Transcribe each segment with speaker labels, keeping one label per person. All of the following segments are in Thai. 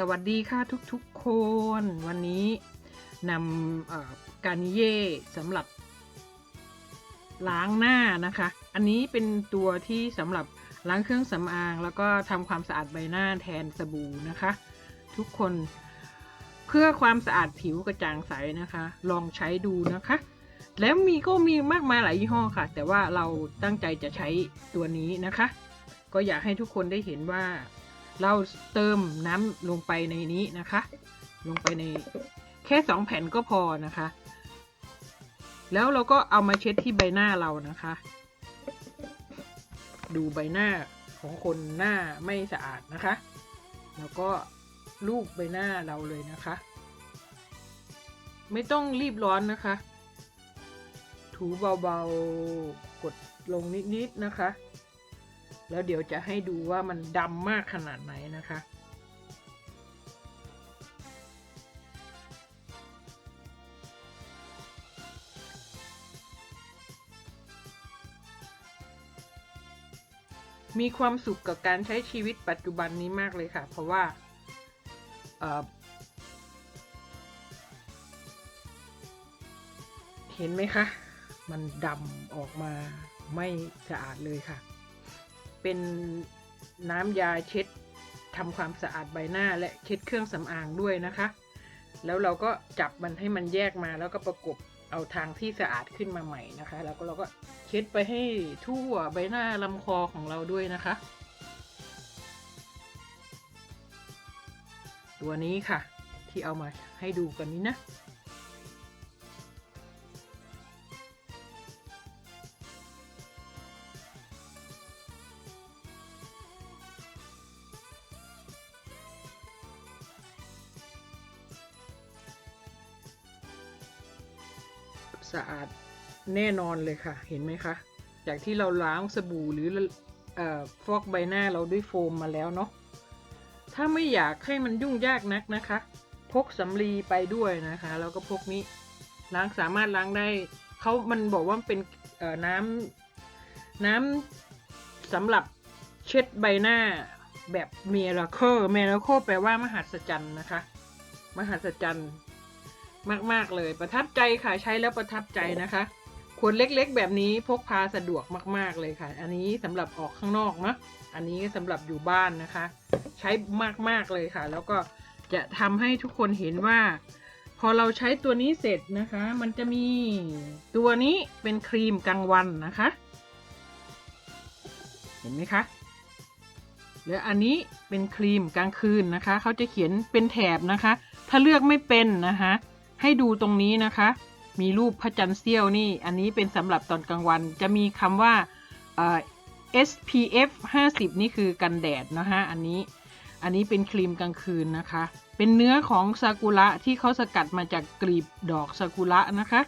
Speaker 1: สวัสดีค่ะทุกๆคน วันนี้นำการนิเย่สำหรับ ล้างหน้านะคะ อันนี้เป็นตัวที่สำหรับล้างเครื่องสำอาง แล้วก็ทำความสะอาดใบหน้าแทนสบู่นะคะ ทุกคนเพื่อความสะอาดผิวกระจ่างใสนะคะ ลองใช้ดูนะคะ แล้วมีก็มีมากมายหลายยี่ห้อค่ะ แต่ว่าเราตั้งใจจะใช้ตัวนี้นะคะ ก็อยากให้ทุกคนได้เห็นว่า เราเติมน้ำลงไปในนี้นะคะ ลงไปในแค่สองแผ่นก็พอนะคะ แล้วเราก็เอามาเช็ดที่ใบหน้าเรานะคะ ดูใบหน้าของคนหน้าไม่สะอาดนะคะ แล้วก็ลูบใบหน้าเราเลยนะคะ ไม่ต้องรีบร้อนนะคะ ถูเบาๆ กดลงนิดๆนะคะ แล้วเดี๋ยวจะให้ดูว่ามันดำมากขนาดไหนนะคะ มีความสุขกับการใช้ชีวิตปัจจุบันนี้มากเลยค่ะ เพราะว่าเเห็นไหมคะ มันดำออกมาไม่สะอาดเลยค่ะ เป็นน้ำยาเช็ดทำความสะอาดใบหน้าและเช็ดเครื่องสำอางด้วยนะคะ แล้วเราก็จับมันให้มันแยกมาแล้วก็ประกบเอาทางที่สะอาดขึ้นมาใหม่นะคะ แล้วก็เราก็เช็ดไปให้ทั่วใบหน้าลำคอของเราด้วยนะคะ ตัวนี้ค่ะ ที่เอามาให้ดูกันนี้นะ สะอาดแน่นอนเลยค่ะ เห็นไหมคะ จากที่เราล้างสบู่หรืออฟอกใบหน้าเราด้วยโฟมมาแล้วเนาะ ถ้าไม่อยากให้มันยุ่งยากนักนะคะ พกสำลีไปด้วยนะคะ แล้วก็พกนี้ล้างสามารถล้างได้ เขามันบอกว่าเป็นน้ำน้ำสำหรับเช็ดใบหน้าแบบเมราเคิลเมราเคิลแปลว่ามหัศจรรย์นะคะ มหัศจรรย์ มากๆเลย ประทับใจค่ะใช้แล้วประทับใจนะคะขวดเล็กๆ แบบนี้พกพาสะดวกมาก ๆ เลยค่ะ อันนี้สำหรับออกข้างนอกเนาะอันนี้สำหรับอยู่บ้านนะคะ ใช้มากๆเลยค่ะ แล้วก็จะทำให้ทุกคนเห็นว่า พอเราใช้ตัวนี้เสร็จนะคะ มันจะมีตัวนี้เป็นครีมกลางวันนะคะ เห็นไหมคะแล้วอันนี้เป็นครีมกลางคืนนะคะเขาจะเขียนเป็นแถบนะคะ ถ้าเลือกไม่เป็นนะคะ ให้ดูตรงนี้นะคะ มีรูปพระจันทร์เสี้ยวนี่ อันนี้เป็นสำหรับตอนกลางวัน จะมีคำว่า SPF 50 นี่คือกันแดดนะคะอันนี้ อันนี้เป็นครีมกลางคืนนะคะ เป็นเนื้อของซากุระที่เขาสกัดมาจากกลีบดอกซากุระนะคะ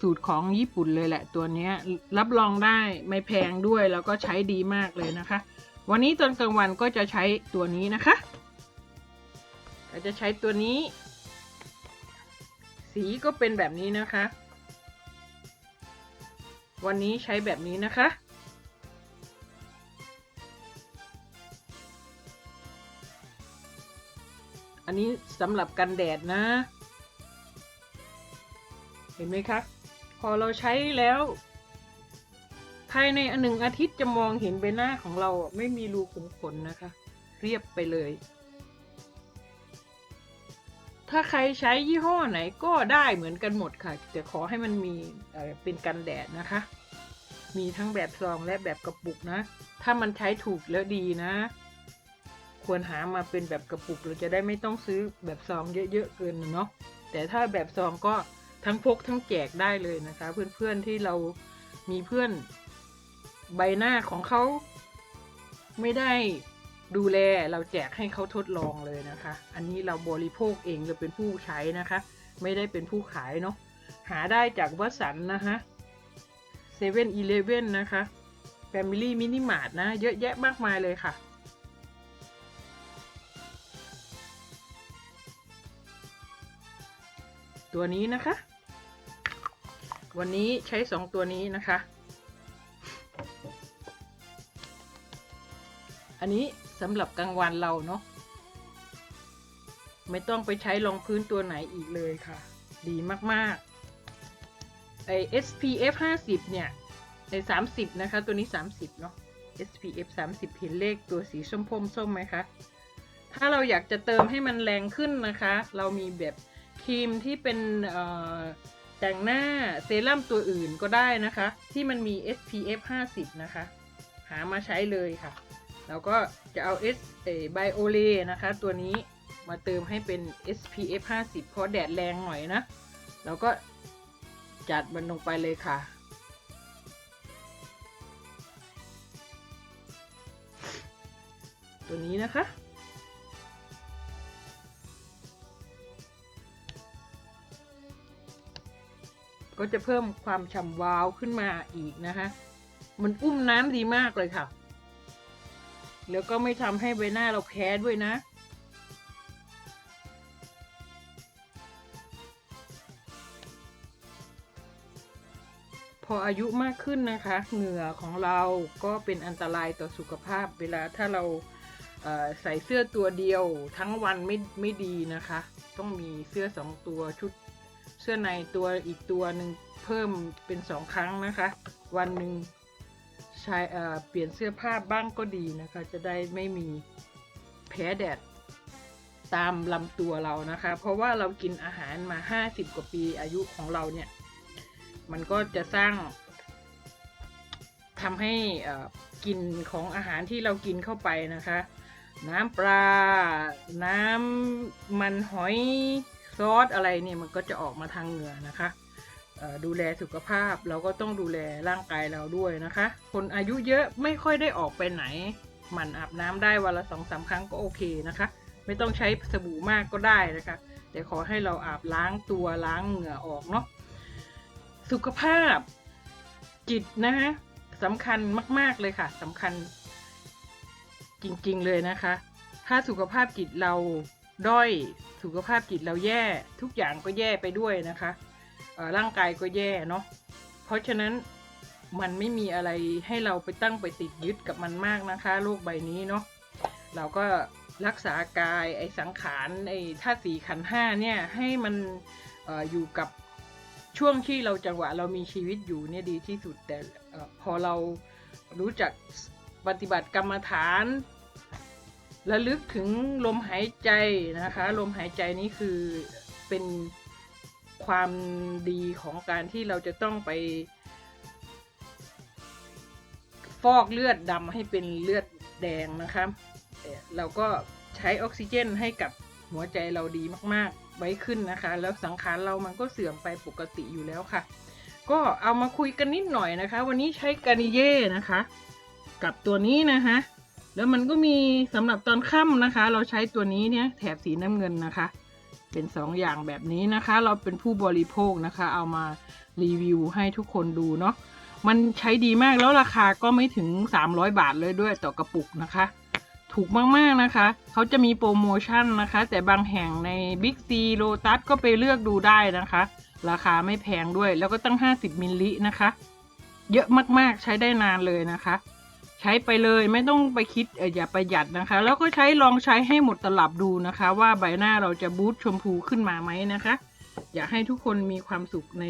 Speaker 1: สูตรของญี่ปุ่นเลยแหละตัวนี้รับรองได้ไม่แพงด้วยแล้วก็ใช้ดีมากเลยนะคะ วันนี้ตอนกลางวันก็จะใช้ตัวนี้นะคะ ก็จะใช้ตัวนี้ สีก็เป็นแบบนี้นะคะ วันนี้ใช้แบบนี้นะคะ อันนี้สำหรับกันแดดนะ เห็นไหมคะ พอเราใช้แล้วภายในหนึ่งอาทิตย์จะมองเห็นใบหน้าของเราไม่มีรูขุมขนนะคะ เรียบไปเลย ถ้าใครใช้ยี่ห้อไหนก็ได้เหมือนกันหมดค่ะ แต่ขอให้มันมีเป็นกันแดดนะคะ มีทั้งแบบซองและแบบกระปุกนะ ถ้ามันใช้ถูกแล้วดีนะ ควรหามาเป็นแบบกระปุกเราจะได้ไม่ต้องซื้อแบบซองเยอะๆเกินเนาะแต่ถ้าแบบซองก็ทั้งพกทั้งแจกได้เลยนะคะ เพื่อนๆที่เรามีเพื่อนใบหน้าของเขาไม่ได้ ดูแลเราแจกให้เขาทดลองเลยนะคะ อันนี้เราบริโภคเองเราเป็นผู้ใช้นะคะ ไม่ได้เป็นผู้ขายเนาะหาได้จากวัสันนะคะเซเว่นอีเลฟเว่นนะคะแฟมิลี่มินิมาร์ทนะ เยอะแยะมากมายเลยค่ะ ตัวนี้นะคะ วันนี้ใช้สองตัวนี้นะคะ อันนี้สำหรับกลางวันเราเนาะไม่ต้องไปใช้รองพื้นตัวไหนอีกเลยค่ะ ดีมากๆไอ SPF 50 เนี่ยไอ30 นะคะ ตัวนี้ 30 เนาะ SPF 30 เห็นเลขตัวสีส้มพมส้มไหมคะ ถ้าเราอยากจะเติมให้มันแรงขึ้นนะคะ เรามีแบบครีมที่เป็นแต่งหน้าเซรั่มตัวอื่นก็ได้นะคะ ที่มันมี SPF 50 นะคะ หามาใช้เลยค่ะ เราก็จะเอา S เอไบโอเลนะคะ ตัวนี้มาเติมให้เป็น SPF 50 เพราะแดดแรงหน่อยนะเราก็จัดมันลงไปเลยค่ะ ตัวนี้นะคะ ก็จะเพิ่มความฉ่ำวาวขึ้นมาอีกนะคะ มันอุ้มน้ำดีมากเลยค่ะ แล้วก็ไม่ทำให้ใบหน้าเราแพ้ด้วยนะ พออายุมากขึ้นนะคะ เหงื่อของเราก็เป็นอันตรายต่อสุขภาพ เวลาถ้าเราเอ่อใส่เสื้อตัวเดียวทั้งวันไม่ไม่ดีนะคะ ต้องมีเสื้อสองตัวชุดเสื้อในตัวอีกตัวหนึ่งเพิ่มเป็นสองครั้งนะคะ วันหนึ่ง ใช้เอ่เปลี่ยนเสื้อผ้าบ้างก็ดีนะคะ จะได้ไม่มีแพ้แดดตามลำตัวเรานะคะ เพราะว่าเรากินอาหารมา 50 กว่าปีอายุของเราเนี่ย มันก็จะสร้างทำให้กลิ่นของอาหารที่เรากินเข้าไปนะคะ น้ำปลา น้ำมันหอยซอสอะไรเนี่ยมันก็จะออกมาทางเหงื่อนะคะ ดูแลสุขภาพเราก็ต้องดูแลร่างกายเราด้วยนะคะ คนอายุเยอะไม่ค่อยได้ออกไปไหน หมั่นอาบน้ำได้วันละสองสามครั้งก็โอเคนะคะ ไม่ต้องใช้สบู่มากก็ได้นะคะ แต่ขอให้เราอาบล้างตัวล้างเหงื่อออกเนาะสุขภาพจิตนะคะสำคัญมาก ๆเลยค่ะสำคัญจริงๆเลยนะคะ ถ้าสุขภาพจิตเราด้อยสุขภาพจิตเราแย่ทุกอย่างก็แย่ไปด้วยนะคะ ร่างกายก็แย่เนาะเพราะฉะนั้นมันไม่มีอะไรให้เราไปตั้งไปติดยึดกับมันมากนะคะโลกใบนี้เนาะเราก็รักษากายไอ้สังขารไอ้ธาตุสี่ขันห้าเนี่ยให้มันออยู่กับช่วงที่เราจังหวะเรามีชีวิตอยู่เนี่ยดีที่สุดแต่อพอเรารู้จักปฏิบัติกรรมฐานระลึกถึงลมหายใจนะคะ ลมหายใจนี้คือเป็น ความดีของการที่เราจะต้องไป ฟอกเลือดดำให้เป็นเลือดแดงนะคะเราก็ใช้ออกซิเจนให้กับหัวใจเราดีมากๆไว้ขึ้นนะคะ แล้วสังขารเรามันก็เสื่อมไปปกติอยู่แล้วค่ะ ก็เอามาคุยกันนิดหน่อยนะคะ วันนี้ใช้กานิเย่นะคะ กับตัวนี้นะคะแล้วมันก็มีสำหรับตอนค่ำนะคะ เราใช้ตัวนี้เนี่ยแถบสีน้ำเงินนะคะ เป็นสองอย่างแบบนี้นะคะ เราเป็นผู้บริโภคนะคะ เอามารีวิวให้ทุกคนดูเนาะมันใช้ดีมากแล้วราคาก็ไม่ถึง 300 บาทเลยด้วยต่อกระปุกนะคะ ถูกมากๆนะคะ เขาจะมีโปรโมชั่นนะคะ แต่บางแห่งใน Big C Lotus ก็ไปเลือกดูได้นะคะ ราคาไม่แพงด้วยแล้วก็ตั้ง 50มิลลินะคะ เยอะมากๆใช้ได้นานเลยนะคะ ใช้ไปเลยไม่ต้องไปคิดอย่าประหยัดนะคะ แล้วก็ใช้ลองใช้ให้หมดตลับดูนะคะ ว่าใบหน้าเราจะบูสต์ชมพูขึ้นมาไหมนะคะ อยากให้ทุกคนมีความสุขใน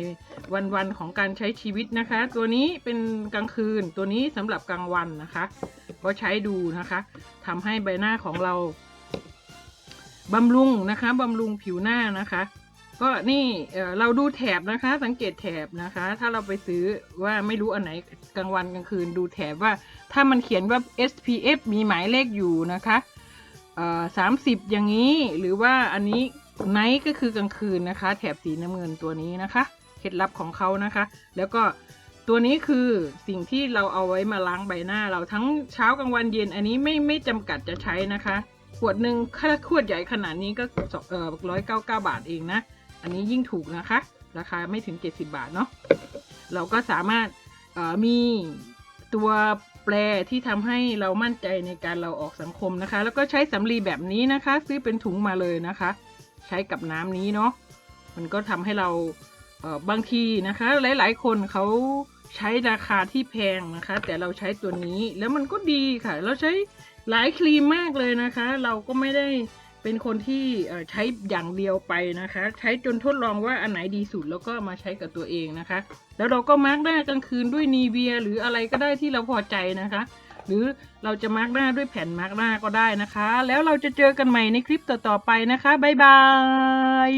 Speaker 1: วันๆของการใช้ชีวิตนะคะ ตัวนี้เป็นกลางคืนตัวนี้สำหรับกลางวันนะคะ ก็ใช้ดูนะคะทำให้ใบหน้าของเราบำรุงนะคะบำรุงผิวหน้านะคะ ก็นี่เราดูแถบนะคะ สังเกตแถบนะคะ ถ้าเราไปซื้อว่าไม่รู้อันไหนกลางวันกลางคืนดูแถบว่า ถ้ามันเขียนว่า SPF มีหมายเลขอยู่นะคะสามสิบอย่างนี้หรือว่าอันนี้ไนท์ก็คือกลางคืนนะคะ แถบสีน้ำเงินตัวนี้นะคะ เคล็ดลับของเขานะคะ แล้วก็ตัวนี้คือสิ่งที่เราเอาไว้มาล้างใบหน้า เราทั้งเช้ากลางวันเย็นอันนี้ไม่ไม่จำกัดจะใช้นะคะขวดหนึ่งถ้าขวดใหญ่ขนาดนี้ก็ร้อยเก้าเก้าบาทเองนะ อันนี้ยิ่งถูกนะคะ ราคาไม่ถึง 70 บาทเนาะเราก็สามารถมีตัวแปรที่ทำให้เรามั่นใจในการเราออกสังคมนะคะ แล้วก็ใช้สำลีแบบนี้นะคะ ซื้อเป็นถุงมาเลยนะคะ ใช้กับน้ำนี้เนาะมันก็ทำให้เราเอ่อบางทีนะคะ หลาย ๆ คนเขาใช้ราคาที่แพงนะคะ แต่เราใช้ตัวนี้แล้วมันก็ดีค่ะ เราใช้หลายครีมมากเลยนะคะ เราก็ไม่ได้ เป็นคนที่ใช้อย่างเดียวไปนะคะ ใช้จนทดลองว่าอันไหนดีสุดแล้วก็มาใช้กับตัวเองนะคะ แล้วเราก็มาร์กหน้ากลางคืนด้วยนีเวียหรืออะไรก็ได้ที่เราพอใจนะคะ หรือเราจะมาร์กหน้าด้วยแผ่นมาร์กหน้าก็ได้นะคะ แล้วเราจะเจอกันใหม่ในคลิปต่อๆไปนะคะบ๊ายบาย